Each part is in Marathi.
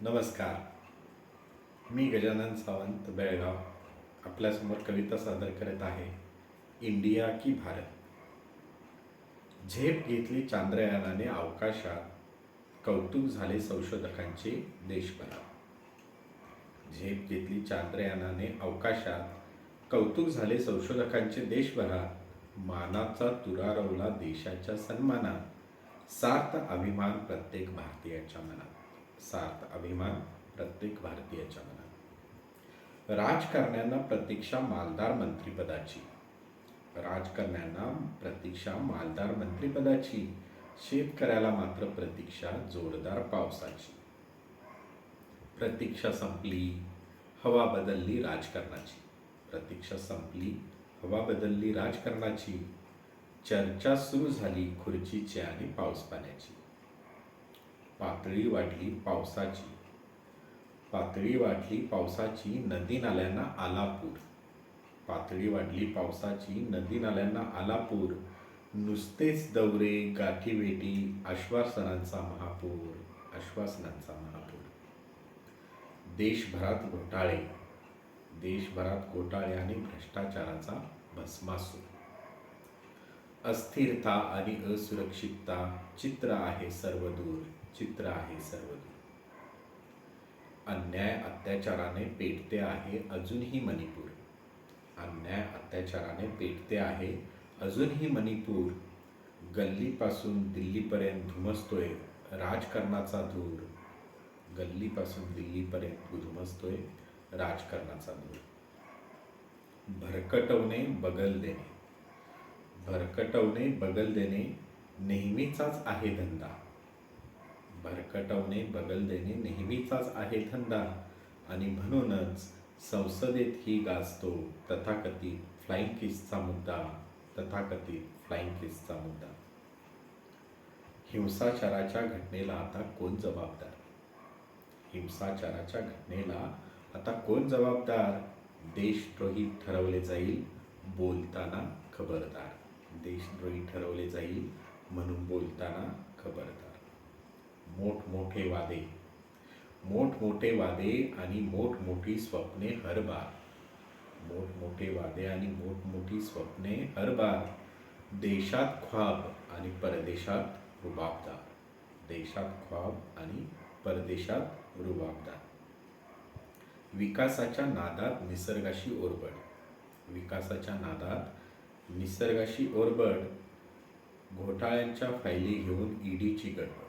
नमस्कार. मी गजानन सावंत बेळगाव आपल्यासमोर कविता सादर करत आहे इंडिया की भारत. झेप घेतली चांद्रयानाने अवकाशात कौतुक झाले संशोधकांचे देशभरात. झेप घेतली चांद्रयानाने अवकाशात कौतुक झाले संशोधकांचे देशभरात मानाचा तुरा रवला देशाच्या सन्मानात सार्थ अभिमान प्रत्येक भारतीयाच्या मनात. सात अभिमान प्रत्येक भारतीयाच्या मनात. राजकारण्यांना प्रतीक्षा मालदार मंत्रीपदाची. राजकारण्यांना प्रतीक्षा मालदार मंत्रीपदाची. शेतकऱ्याला मात्र प्रतीक्षा जोरदार पावसाची. प्रतीक्षा संपली हवा बदलली राजकारणाची. प्रतीक्षा संपली हवा बदलली राजकारणाची. चर्चा सुरू झाली खुर्चीची आणि पाऊस पाण्याची. पातळी वाढली पावसाची. पातळी वाढली पावसाची नदी नाल्यांना आला पूर पातळी वाढली पावसाची नदी नाल्यांना आला पूर नुसतेच दौरे गाठीभेटी आश्वासनांचा महापूर आश्वासनांचा महापूर. देशभरात घोटाळे. देशभरात घोटाळे आणि भ्रष्टाचाराचा भस्मासूर. अस्थिरता आणि असुरक्षितता चित्र आहे सर्वदूर. चित्र आहे सर्व. अन्याय अत्याचाराने पेटते आहे अजूनही मणिपूर. अन्याय अत्याचाराने पेटते आहे अजूनही मणिपूर. गल्लीपासून दिल्लीपर्यंत धुमसतोय राजकारणाचा धूर. गल्लीपासून दिल्लीपर्यंत धुमसतोय राजकारणाचा धूर. भरकटवणे बगल देणे. भरकटवणे बगल देणे नेहमीचाच आहे धंदा. भरकटवणे बगल देणे नेहमीचाच आहे धंदा. आणि म्हणूनच संसदेत ही गाजतो तथाकथित फ्लाईंग किसचा मुद्दा. तथाकथित फ्लाईंग किसचा मुद्दा. हिंसाचाराच्या घटनेला आता कोण जबाबदार? हिंसाचाराच्या घटनेला आता कोण जबाबदार? देशद्रोही ठरवले जाईल बोलताना खबरदार. देशद्रोही ठरवले जाईल म्हणून बोलताना खबरदार. मोठमोठे वादे. मोठमोठे वादे आणि मोठमोठी स्वप्ने हरबार मोठमोठे वादे आणि मोठमोठी स्वप्ने हरबार देशात ख्वाब आणि परदेशात रुबाबदार. देशात ख्वाब आणि परदेशात रुबाबदार. विकासाच्या नादात निसर्गाशी ओरबड. विकासाच्या नादात निसर्गाशी ओरबड. घोटाळ्यांच्या फायली घेऊन ईडीची गडबड.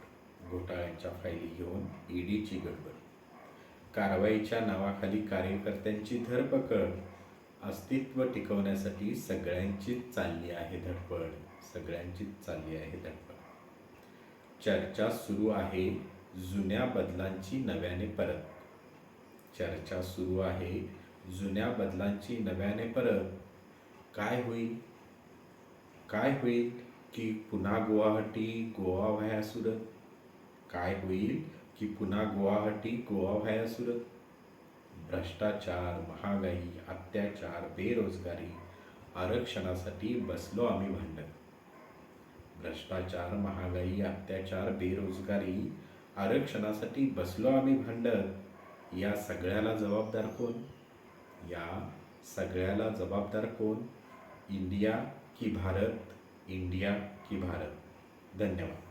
घोटाळ्यांच्या फायली घेऊन ईडीची गडबड. कारवाईच्या नावाखाली कार्यकर्त्यांची धरपकड. अस्तित्व टिकवण्यासाठी सगळ्यांचीच चालली आहे धडपड. सगळ्यांचीच चालली आहे धडपड. चर्चा सुरू आहे जुन्या बदलांची नव्याने परत. चर्चा सुरू आहे जुन्या बदलांची नव्याने परत. काय होईल? काय होईल की पुन्हा गुवाहाटी गोवा व्हाया सुरत? काय होईल की पुन्हा गुवाहाटी गोवा व्हाया सुरत भ्रष्टाचार महागाई अत्याचार बेरोजगारी आरक्षणासाठी बसलो आम्ही भांडत भ्रष्टाचार महागाई अत्याचार बेरोजगारी आरक्षणासाठी बसलो आम्ही भांडत या सगळ्याला जबाबदार कोण? या सगळ्याला जबाबदार कोण? इंडिया की भारत? इंडिया की भारत. धन्यवाद.